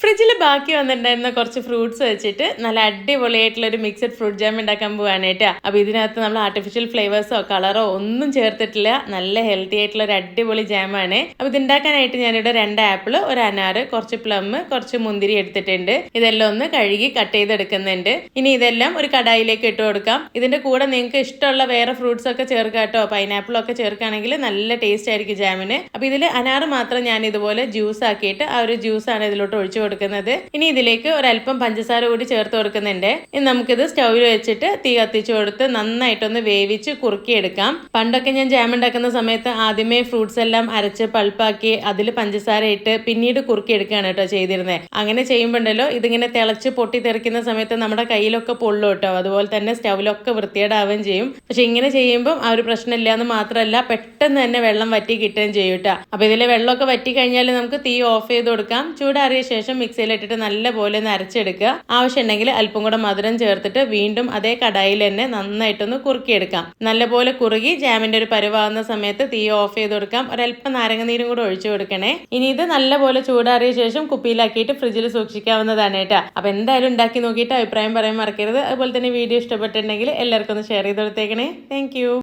ഫ്രിഡ്ജിൽ ബാക്കി വന്നിട്ടുണ്ടായിരുന്ന കുറച്ച് ഫ്രൂട്ട്സ് വെച്ചിട്ട് നല്ല അടിപൊളിയായിട്ടുള്ള ഒരു മിക്സഡ് ഫ്രൂട്ട് ജാം ഉണ്ടാക്കാൻ പോവാനായിട്ട് അപ്പൊ ഇതിനകത്ത് നമ്മൾ ആർട്ടിഫിഷ്യൽ ഫ്ലേവേഴ്സോ കളറോ ഒന്നും ചേർത്തിട്ടില്ല. നല്ല ഹെൽത്തി ആയിട്ടുള്ള ഒരു അടിപൊളി ജാമാണ് അപ്പൊ ഇത് ഉണ്ടാക്കാനായിട്ട് ഞാനിവിടെ രണ്ട് ആപ്പിൾ ഒരു അനാറ് കുറച്ച് പ്ലം കുറച്ച് മുന്തിരി എടുത്തിട്ടുണ്ട്. ഇതെല്ലാം ഒന്ന് കഴുകി കട്ട് ചെയ്തെടുക്കുന്നുണ്ട്. ഇനി ഇതെല്ലാം ഒരു കടായിലേക്ക് ഇട്ട് കൊടുക്കാം. ഇതിന്റെ കൂടെ നിങ്ങൾക്ക് ഇഷ്ടമുള്ള വേറെ ഫ്രൂട്ട്സ് ഒക്കെ ചേർക്കാം കേട്ടോ. പൈനാപ്പിൾ ഒക്കെ ചേർക്കുകയാണെങ്കിൽ നല്ല ടേസ്റ്റ് ആയിരിക്കും ജാമിന് അപ്പൊ ഇതിൽ അനാറ് മാത്രം ഞാൻ ഇതുപോലെ ജ്യൂസ് ആക്കിയിട്ട് ആ ഒരു ജ്യൂസ് ആണ് ഇതിലോട്ട് ഒഴിച്ചു കൊടുക്കുന്നത്. ഇനി ഇതിലേക്ക് ഒരല്പം പഞ്ചസാര കൂടി ചേർത്ത് കൊടുക്കുന്നുണ്ട്. ഇനി നമുക്കിത് സ്റ്റൗവിൽ വെച്ചിട്ട് തീ കത്തിച്ചു കൊടുത്ത് നന്നായിട്ടൊന്ന് വേവിച്ച് കുറുക്കിയെടുക്കാം. പണ്ടൊക്കെ ഞാൻ ജാം ഉണ്ടാക്കുന്ന സമയത്ത് ആദ്യമേ ഫ്രൂട്ട്സ് എല്ലാം അരച്ച് പൾപ്പാക്കി അതിൽ പഞ്ചസാര ഇട്ട് പിന്നീട് കുറുക്കിയെടുക്കുകയാണ് കേട്ടോ ചെയ്തിരുന്നത് അങ്ങനെ ചെയ്യുമ്പോണ്ടല്ലോ ഇതിങ്ങനെ തിളച്ച് പൊട്ടി തെറിക്കുന്ന സമയത്ത് നമ്മുടെ കയ്യിലൊക്കെ പൊള്ളു കേട്ടോ. അതുപോലെ തന്നെ സ്റ്റൗവിലൊക്കെ വൃത്തികേടാവുകയും ചെയ്യും. പക്ഷെ ഇങ്ങനെ ചെയ്യുമ്പോൾ ആ ഒരു പ്രശ്നമില്ല എന്ന് മാത്രമല്ല പെട്ടെന്ന് തന്നെ വെള്ളം വറ്റി കിട്ടുകയും ചെയ്യും കേട്ടോ. അപ്പൊ ഇതിലെ വെള്ളമൊക്കെ വറ്റി കഴിഞ്ഞാൽ നമുക്ക് തീ ഓഫ് ചെയ്ത് കൊടുക്കാം. ചൂടാറിയ ശേഷം മിക്സിയിലിട്ടിട്ട് നല്ലപോലെ ഒന്ന് അരച്ചെടുക്കുക. ആവശ്യമുണ്ടെങ്കിൽ അല്പം കൂടെ മധുരം ചേർത്തിട്ട് വീണ്ടും അതേ കടായിൽ തന്നെ നന്നായിട്ടൊന്ന് കുറുക്കിയെടുക്കാം. നല്ലപോലെ കുറുകി ജാമിന്റെ ഒരു പരുവാകുന്ന സമയത്ത് തീ ഓഫ് ചെയ്ത് കൊടുക്കാം. ഒരല്പം നാരങ്ങ നീരും കൂടെ ഒഴിച്ചു കൊടുക്കണേ. ഇനി ഇത് നല്ലപോലെ ചൂടാറിയ ശേഷം കുപ്പിയിലാക്കിയിട്ട് ഫ്രിഡ്ജിൽ സൂക്ഷിക്കാവുന്നതാണ് കേട്ടോ. അപ്പൊ എന്തായാലും ഉണ്ടാക്കി നോക്കിയിട്ട് അഭിപ്രായം പറയാൻ മറക്കരുത്. അതുപോലെ തന്നെ വീഡിയോ ഇഷ്ടപ്പെട്ടിട്ടുണ്ടെങ്കിൽ എല്ലാവർക്കും ഒന്ന് ഷെയർ ചെയ്ത് കൊടുത്തേക്കണേ. താങ്ക്